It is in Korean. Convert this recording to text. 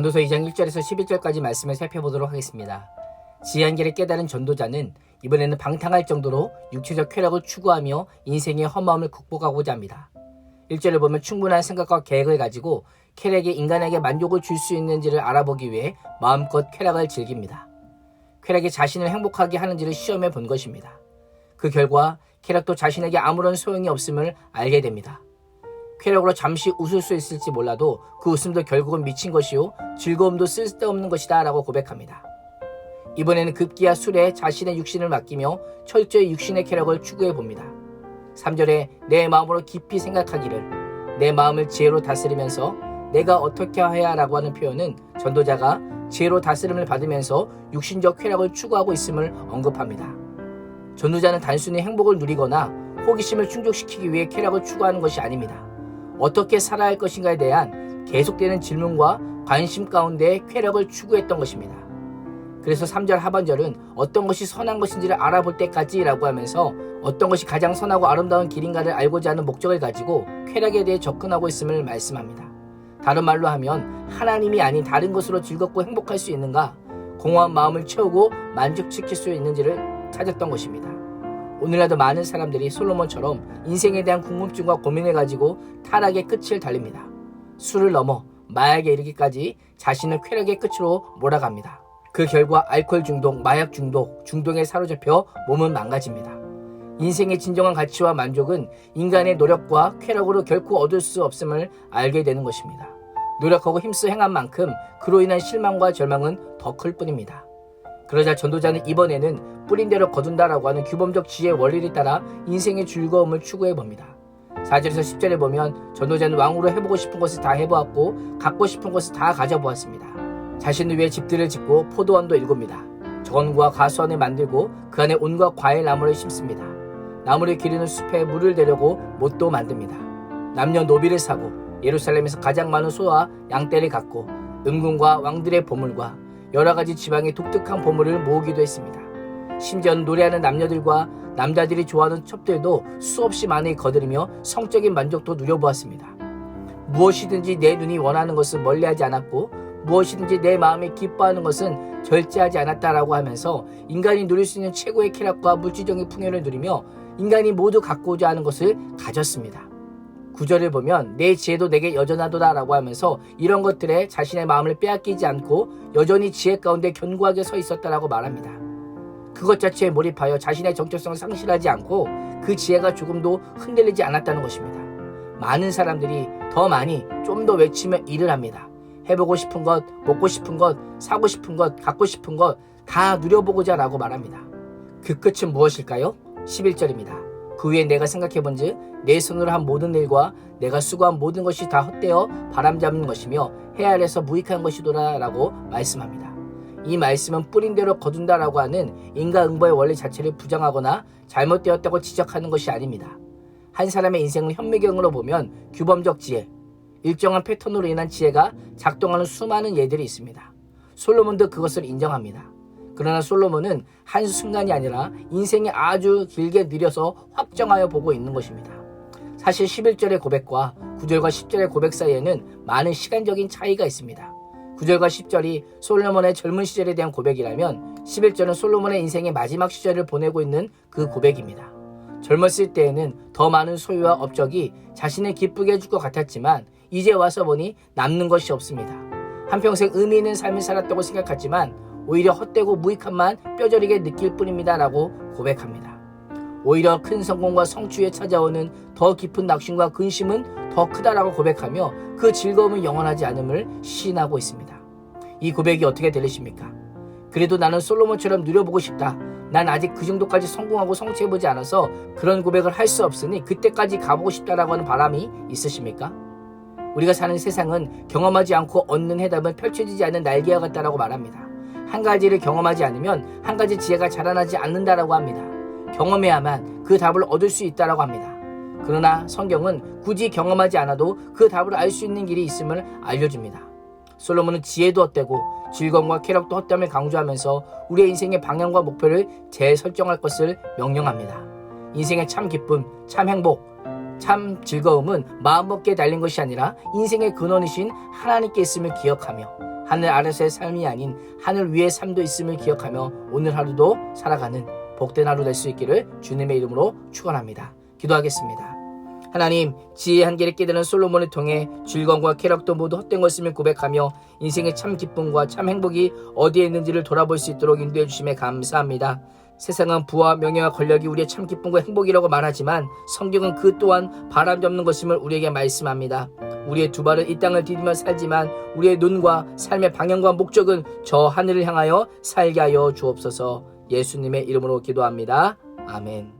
전도서 2장 1절에서 11절까지 말씀을 살펴보도록 하겠습니다. 지한계를 깨달은 전도자는 이번에는 방탕할 정도로 육체적 쾌락을 추구하며 인생의 험마음을 극복하고자 합니다. 1절을 보면 충분한 생각과 계획을 가지고 쾌락이 인간에게 만족을 줄 수 있는지를 알아보기 위해 마음껏 쾌락을 즐깁니다. 쾌락이 자신을 행복하게 하는지를 시험해 본 것입니다. 그 결과 쾌락도 자신에게 아무런 소용이 없음을 알게 됩니다. 쾌락으로 잠시 웃을 수 있을지 몰라도 그 웃음도 결국은 미친 것이요 즐거움도 쓸데없는 것이다 라고 고백합니다. 이번에는 급기야 술에 자신의 육신을 맡기며 철저히 육신의 쾌락을 추구해 봅니다. 3절에 내 마음으로 깊이 생각하기를 내 마음을 지혜로 다스리면서 내가 어떻게 해야 라고 하는 표현은 전도자가 지혜로 다스림을 받으면서 육신적 쾌락을 추구하고 있음을 언급합니다. 전도자는 단순히 행복을 누리거나 호기심을 충족시키기 위해 쾌락을 추구하는 것이 아닙니다. 어떻게 살아야 할 것인가에 대한 계속되는 질문과 관심 가운데 쾌락을 추구했던 것입니다. 그래서 3절 하반절은 어떤 것이 선한 것인지를 알아볼 때까지라고 하면서 어떤 것이 가장 선하고 아름다운 길인가를 알고자 하는 목적을 가지고 쾌락에 대해 접근하고 있음을 말씀합니다. 다른 말로 하면 하나님이 아닌 다른 것으로 즐겁고 행복할 수 있는가, 공허한 마음을 채우고 만족시킬 수 있는지를 찾았던 것입니다. 오늘날도 많은 사람들이 솔로몬처럼 인생에 대한 궁금증과 고민을 가지고 타락의 끝을 달립니다. 술을 넘어 마약에 이르기까지 자신을 쾌락의 끝으로 몰아갑니다. 그 결과 알코올 중독, 마약 중독, 중독에 사로잡혀 몸은 망가집니다. 인생의 진정한 가치와 만족은 인간의 노력과 쾌락으로 결코 얻을 수 없음을 알게 되는 것입니다. 노력하고 힘써 행한 만큼 그로 인한 실망과 절망은 더 클 뿐입니다. 그러자 전도자는 이번에는 뿌린 대로 거둔다라고 하는 규범적 지혜 원리를 따라 인생의 즐거움을 추구해 봅니다. 4절에서 10절에 보면 전도자는 왕으로 해보고 싶은 것을 다 해보았고 갖고 싶은 것을 다 가져보았습니다. 자신을 위해 집들을 짓고 포도원도 일굽니다. 전과 가수원을 만들고 그 안에 온갖 과일 나무를 심습니다. 나무를 기르는 숲에 물을 대려고 못도 만듭니다. 남녀 노비를 사고 예루살렘에서 가장 많은 소와 양떼를 갖고 음궁과 왕들의 보물과 여러 가지 지방의 독특한 보물을 모으기도 했습니다. 심지어 노래하는 남녀들과 남자들이 좋아하는 첩들도 수없이 많이 거드리며 성적인 만족도 누려보았습니다. 무엇이든지 내 눈이 원하는 것을 멀리하지 않았고 무엇이든지 내 마음이 기뻐하는 것은 절제하지 않았다라고 하면서 인간이 누릴 수 있는 최고의 쾌락과 물질적인 풍요를 누리며 인간이 모두 갖고자 하는 것을 가졌습니다. 구절을 보면 내 지혜도 내게 여전하도다라고 하면서 이런 것들에 자신의 마음을 빼앗기지 않고 여전히 지혜 가운데 견고하게 서 있었다라고 말합니다. 그것 자체에 몰입하여 자신의 정체성을 상실하지 않고 그 지혜가 조금도 흔들리지 않았다는 것입니다. 많은 사람들이 더 많이 좀 더 외치며 일을 합니다. 해보고 싶은 것, 먹고 싶은 것, 사고 싶은 것, 갖고 싶은 것 다 누려보고자 라고 말합니다. 그 끝은 무엇일까요? 11절입니다. 그 후에 내가 생각해 본즉 내 손으로 한 모든 일과 내가 수고한 모든 것이 다 헛되어 바람잡는 것이며 해 아래서 무익한 것이도라라고 말씀합니다. 이 말씀은 뿌린 대로 거둔다라고 하는 인과응보의 원리 자체를 부정하거나 잘못되었다고 지적하는 것이 아닙니다. 한 사람의 인생을 현미경으로 보면 규범적 지혜, 일정한 패턴으로 인한 지혜가 작동하는 수많은 예들이 있습니다. 솔로몬도 그것을 인정합니다. 그러나 솔로몬은 한순간이 아니라 인생이 아주 길게 느려서 확정하여 보고 있는 것입니다. 사실 11절의 고백과 9절과 10절의 고백 사이에는 많은 시간적인 차이가 있습니다. 9절과 10절이 솔로몬의 젊은 시절에 대한 고백이라면 11절은 솔로몬의 인생의 마지막 시절을 보내고 있는 그 고백입니다. 젊었을 때에는 더 많은 소유와 업적이 자신을 기쁘게 해줄 것 같았지만 이제 와서 보니 남는 것이 없습니다. 한평생 의미 있는 삶을 살았다고 생각했지만 오히려 헛되고 무익함만 뼈저리게 느낄 뿐입니다. 라고 고백합니다. 오히려 큰 성공과 성취에 찾아오는 더 깊은 낙심과 근심은 더 크다라고 고백하며 그 즐거움은 영원하지 않음을 시인하고 있습니다. 이 고백이 어떻게 들리십니까? 그래도 나는 솔로몬처럼 누려보고 싶다. 난 아직 그 정도까지 성공하고 성취해보지 않아서 그런 고백을 할 수 없으니 그때까지 가보고 싶다라고 하는 바람이 있으십니까? 우리가 사는 세상은 경험하지 않고 얻는 해답은 펼쳐지지 않는 날개와 같다라고 말합니다. 한 가지를 경험하지 않으면 한 가지 지혜가 자라나지 않는다라고 합니다. 경험해야만 그 답을 얻을 수 있다라고 합니다. 그러나 성경은 굳이 경험하지 않아도 그 답을 알 수 있는 길이 있음을 알려줍니다. 솔로몬은 지혜도 헛되고 즐거움과 쾌락도 헛됨을 강조하면서 우리의 인생의 방향과 목표를 재설정할 것을 명령합니다. 인생의 참 기쁨, 참 행복, 참 즐거움은 마음먹기에 달린 것이 아니라 인생의 근원이신 하나님께 있음을 기억하며 하늘 아래서의 삶이 아닌 하늘 위의 삶도 있음을 기억하며 오늘 하루도 살아가는 복된 하루 될 수 있기를 주님의 이름으로 축원합니다. 기도하겠습니다. 하나님 지혜의 한계를 깨달은 솔로몬을 통해 즐거움과 쾌락도 모두 헛된 것임을 고백하며 인생의 참 기쁨과 참 행복이 어디에 있는지를 돌아볼 수 있도록 인도해 주심에 감사합니다. 세상은 부와 명예와 권력이 우리의 참 기쁨과 행복이라고 말하지만 성경은 그 또한 바람 잡는 것임을 우리에게 말씀합니다. 우리의 두 발은 이 땅을 디디며 살지만 우리의 눈과 삶의 방향과 목적은 저 하늘을 향하여 살게 하여 주옵소서 예수님의 이름으로 기도합니다. 아멘.